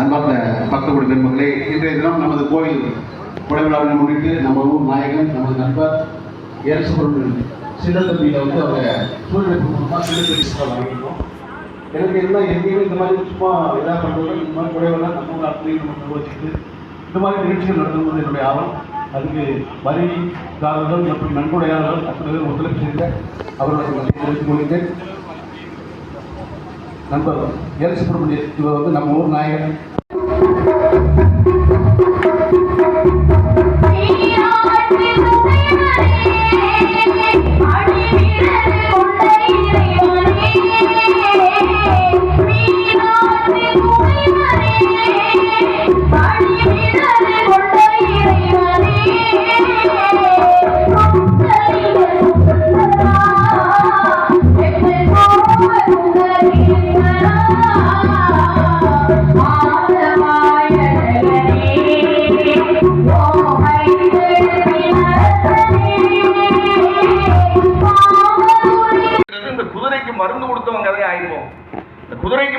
அன்பார்ந்த பக்தகுடி பெருமக்களே இன்றைய தினம் நமது கோயில் கொடைவிழாவை முன்னிட்டு நம்ம ஊர் நாயகன் நமது நண்பர் எல் சுப்பிரமணியன் சின்னத்தம்பியில் வந்து அவங்க சூழ்நிலை மூலமாக சின்னத்தம்பி வாங்கியிருக்கோம் எனக்கு என்ன எங்கேயுமே இந்த மாதிரி சும்மா இதாக பண்ணுறது இந்த மாதிரி குறைவெல்லாம் நம்ம ஊர் நம்ம நிர்வகிச்சுட்டு இந்த மாதிரி நிகழ்ச்சிகள் நடத்துவது என்னுடைய ஆவல் அதுக்கு வரிகாரர்கள் மற்றும் நன்கொடையாளர்கள் அத்தனை பேர் ஒத்துழைப்பு செய்த அவர்களுக்கு தெரிவித்துக் கொள்கிறேன். நண்பர் எல் சுப்பிரமணியன் இவர் வந்து நம்ம ஊர் நாயகன்.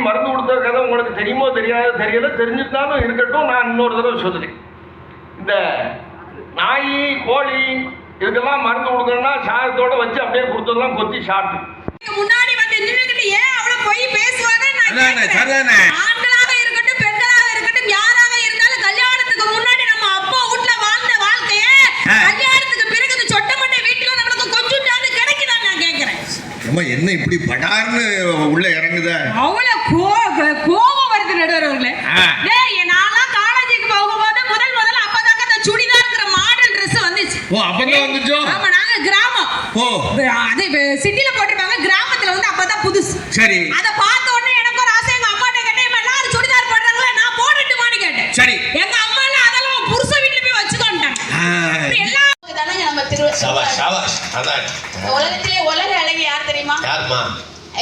குதிரைக்கு மருந்து கொடுத்த கதை உங்களுக்கு தெரியுமோ தெரியாது தெரியல தெரிஞ்சிருந்தாலும் இருக்கட்டும் நான் இன்னொரு தடவை சொல்லுறேன் இந்த நாய் கோழி இதுக்கெல்லாம் மருந்து கொடுக்கணும்னா சாதத்தோட வச்சு அப்படியே கொடுத்ததெல்லாம் கொத்தி சாப்பிட்டு முன்னாடி வந்து நின்னுக்கிட்டு ஏன் அவ்வளவு பொய் பேசுவாங்க நான் அதானே, கேட்கிறேன். சரிதானே. ஆண்களாக இருக்கட்டும் பெண்களாக இருக்கட்டும் யாராக இருந்தாலும் கல்யாணத்துக்கு முன்னாடி நம்ம அப்பா வீட்ல வாழ்ந்த வாழ்க்கைய ஆ. கல்யாணத்துக்கு பிறகு இந்த சொட்டமட்டை வீட்டுல நம்மளுக்கு கொஞ்சம் டாந்து கிடைக்குதான்னு நான் கேட்கிறேன் அம்மா என்ன இப்படி படார்னு உள்ள இறங்குதா அவ்வளவு கோ- கோபம் வருது நடுவர்களே ஆ. டேய் நான்லாம் காலேஜுக்கு போகும்போது முதல் முதல்ல அப்பதாங்க அந்த சுடிதார்ங்கிற மாடல் Dress வந்துச்சு. ஓ அப்பதான் வந்துச்சோ? ஆமா நாங்க கிராமம். ஓ. அது சிட்டில போட்டிருப்பாங்க கிராமத்துல வந்து அப்பதான் புதுசு. சரி. அத பார்த்த உடனே எனக்கு ஒரு ஆசை எங்க அம்மாட்ட கேட்டேன் "இம்மா, எல்லாரும் சுடிதார் போடுறாங்களா? நான் போடட்டுமான்னு கேட்டேன். சரி. எங்க அம்மா எல்லாம் அதெல்லாம் புருஷ வீட்டுல போய் வச்சுக்கோன்ட்டாங்க. ஆ. எல்லாம் தானங்க நம்ம திரு சபாஷ் சபாஷ் அதான். உலகத்திலே உலக அழகி யார் தெரியுமா? யாருமா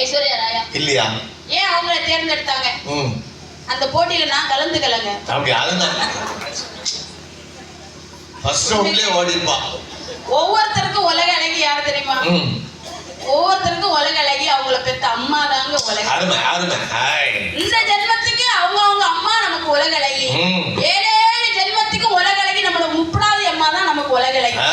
ஐஸ்வர்யா ராயா. இல்லையா? ஏன் அவங்கள தேர்ந்தெடுத்தாங்க? அந்த போட்டியில நான் கலந்துக்கலங்க. அப்படி அதுதான். ஃபர்ஸ்ட் ரவுண்ட்லயே ஓடிப்பா ஒவ்வொருத்தருக்கும் உலக அழகி யார் தெரியுமா? ஒவ்வொருத்தருக்கும் உலக அழகி அவங்கள பெத்த அம்மா தாங்க உலக இந்த ஜென்மத்துக்கு அவங்க அவங்க அம்மா நமக்கு உலக அழகி. ம். ஏழேழு ஜென்மத்துக்கு உலக அழகி நம்மளோட முப்படாதி அம்மா தான் நமக்கு உலக அழகி. ஆ.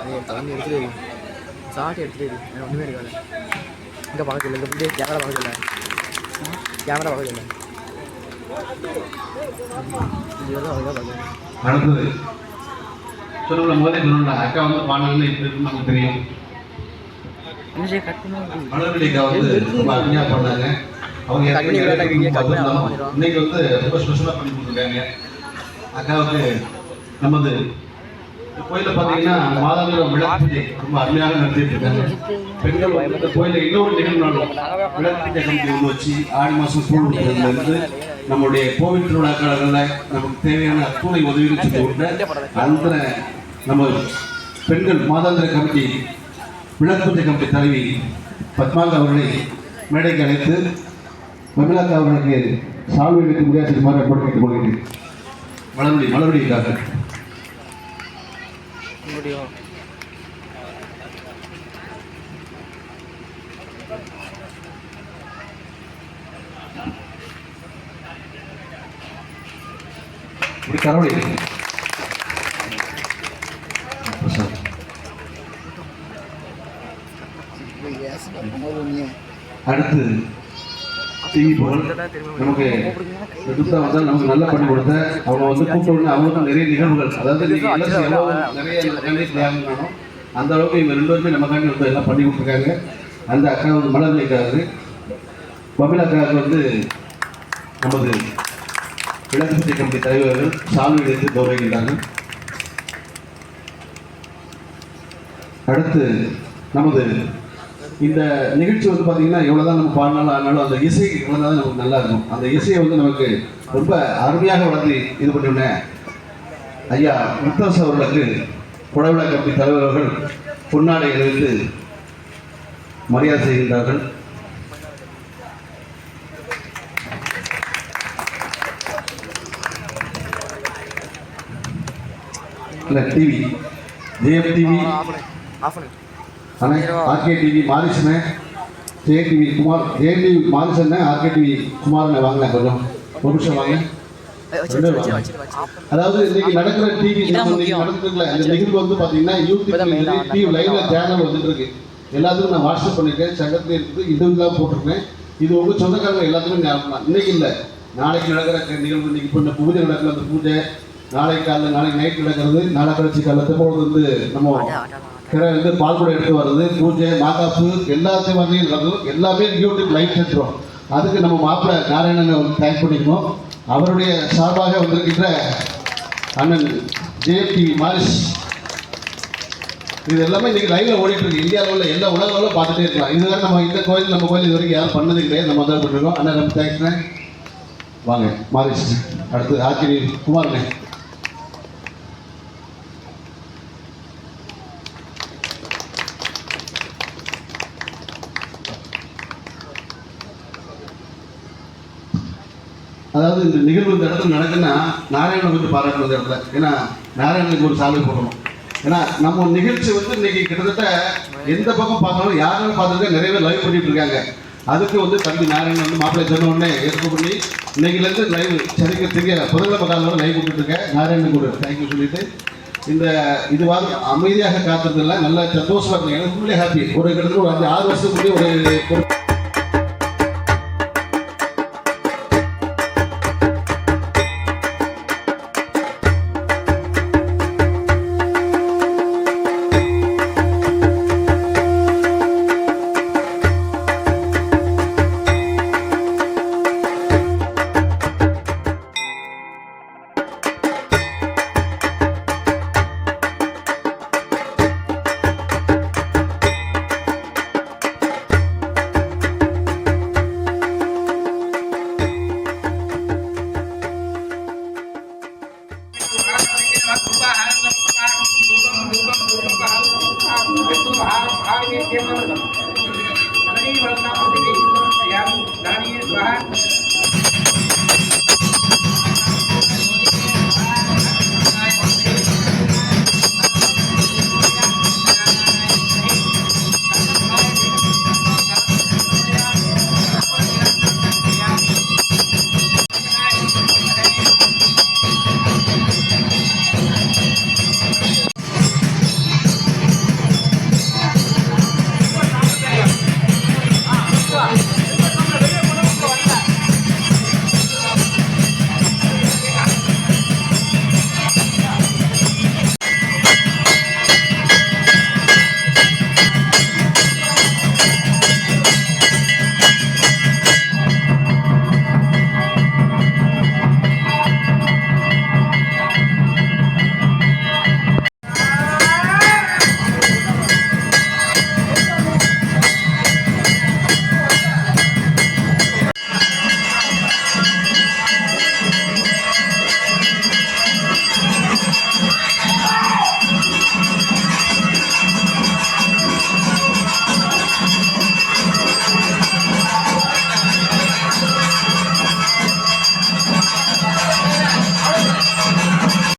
அது தம்பி எடுத்துட்டு இரு. சாட்டி எடுத்துட்டு இரு. எனக்கு ஒன்றுமே இருக்காது இங்கே பக்கத்தில் இந்த இப்படியே கேமரா பக்கத்தில் கேமரா பார்க்கணும் அடுத்தது சொல்லுங்கள முதலே சொல்லணும்ல அக்கா வந்து பாடல்கள் இப்படி இருக்குன்னு நமக்கு தெரியும். என்ன செய்ய கட் பண்ணா மலர்விழி அக்கா வந்து ரொம்ப அருமையாக பாடினாங்க. அவங்க. இன்னைக்கு வந்து ரொம்ப ஸ்பெஷலாக பண்ணி கொடுத்துருக்காங்க. அக்காவுக்கு நமது இந்த கோயில பாத்தீங்கன்னா மாதாந்திர விளக்கு ரொம்ப அருமையாக நடத்திட்டு இருக்காங்க. பெண்கள் இந்த கோயில இன்னொரு நிகழ்வு நடக்கும். விளக்கு பூஜை ஒன்று வச்சு ஆடி மாசம் கூழ் இருந்து நம்முடைய கோவில் திருவிழாக்காரங்களில் நமக்கு தேவையான அத்துணை உதவிகள் செஞ்சு கொடுத்த அந்த நம்ம பெண்கள் மாதாந்திர கமிட்டி விளக்கு கமிட்டி தலைவி பத்மாங்க அவர்களை மேடைக்கு அழைத்து மமிலாக்கா அவர்களுக்கு சால்வை வைத்து முடியாது ஏற்பாடு கேட்டுக் கொள்கிறேன் மலர்வழி மலர்வழிக்காக முடியும். இப்படி கரவழி அடுத்து புகழ் நமக்கு எடுத்தா வந்தால் நமக்கு நல்லா பண்ணி கொடுத்த அவங்க வந்து கூப்பிட்டு அவங்களுக்கும் நிறைய நிகழ்வுகள். அதாவது நிறைய நிகழ்ச்சி தியாகம் அந்த அளவுக்கு இவங்க ரெண்டு பேருமே நமக்காண்டி வந்து எல்லாம் பண்ணி கொடுத்துருக்காங்க. அந்த அக்கா வந்து மலர்லைக்காரு பபிலா அக்காவுக்கு வந்து நமது விளக்கு கமிட்டி தலைவர்கள் சால்வை எடுத்து கௌரவிக்கிறார்கள் அடுத்து நமது இந்த நிகழ்ச்சி வந்து பார்த்தீங்கன்னா எவ்வளோதான் நம்ம பாடினாலும் ஆனாலும் அந்த இசை இவ்வளோ நமக்கு நல்லா இருக்கும். அந்த இசையை வந்து நமக்கு ரொம்ப அருமையாக வளர்த்து இது பண்ணிவிட்டேன் ஐயா முத்தாஸ் அவர்களுக்கு புடவிழா கம்பி தலைவர் தலைவர்கள் பொன்னாடை அணிவித்து மரியாதை செய்கின்றார்கள். இல்லை டிவி ஜேஎம் டிவி அண்ணே RK TV மாரிசனே J TV Kumar J TV மாரிசண்ணே RK TV குமாரண்ணே வாங்க கொஞ்சம் ஒரு நிமிஷம் வாங்க. அதாவது இன்னைக்கு நடக்கிற டிவி. நடந்துருக்குல்ல இந்த நிகழ்வு வந்து பாத்தீங்கன்னா ஆ யூடியூப் டிவி லைவ்ல சேனல் வந்துட்டு இருக்கு எல்லாத்துக்கும் நான் வாட்ஸ்அப் பண்ணிருக்கேன் சங்கத்துல இருக்குது இதுலாம் போட்டிருக்கேன். இது உங்க சொந்தக்காரங்க எல்லாத்துக்கும் ஞாபகம். இன்னைக்கு இல்லை. நாளைக்கு நடக்கிற நிகழ்வு இன்னைக்கு இப்போ இந்த பூஜை நடக்கிற அந்த பூஜை. நாளைக்கு காலைல நாளைக்கு நைட் நடக்கிறது நாளை கழிச்சு காலைல திரும்ப வந்து நம்ம கிரை வந்து பால் கூட எடுத்து வர்றது பூஜை மாகாப்பு எல்லாத்தையும் வந்து நடக்கும் எல்லாமே யூடியூப் லைவ் செஞ்சிடும் அதுக்கு நம்ம மாப்பிள்ளை நாராயணனை வந்து தேங்க் பண்ணிக்கணும். அவருடைய சார்பாக வந்திருக்கின்ற அண்ணன் ஜேபி மாரிஸ். இது எல்லாமே இன்னைக்கு லைவ்ல ஓடிட்டு இருக்கு இந்தியாவில் உள்ள எல்லா உலகங்களும் பார்த்துட்டே இருக்கலாம். இதுதான் நம்ம இந்த கோயில் நம்ம கோயில் இது வரைக்கும் யாரும் பண்ணது கிடையாது. நம்ம தான் பண்ணிருக்கோம் அண்ணன் ரொம்ப தேங்க்ஸ்ண்ணே வாங்க மாரிஸ். அடுத்து ஆச்சரிய குமார்ண்ணே. அதாவது இந்த நிகழ்வு இந்த இடத்துல நடக்குன்னா நாராயணன் வந்து பாராட்டணும் இந்த இடத்துல. ஏன்னா நாராயணனுக்கு ஒரு சாலை போடணும். ஏன்னா நம்ம நிகழ்ச்சி வந்து இன்னைக்கு கிட்டத்தட்ட எந்த பக்கம் பார்த்தாலும் யாரும் பார்த்துருக்க நிறைய பேர் லைவ் பண்ணிட்டு இருக்காங்க. அதுக்கு வந்து தம்பி நாராயணன் வந்து மாப்பிள்ளை சொன்ன உடனே ஏற்க பண்ணி இன்னைக்குலேருந்து லைவ் சரிக்க தெரிய புதன்கிழமை காலம் லைவ் கொடுத்துருக்கேன் இருக்கேன் நாராயணன் கூட தேங்க்யூ சொல்லிட்டு இந்த இது அமைதியாக காத்திருந்ததில்ல நல்ல சந்தோஷமாக இருந்தீங்க. எனக்கு ஹாப்பி ஒரு கிட்டத்தட்ட ஒரு அஞ்சு ஆறு வருஷத்துக்கு ஒரு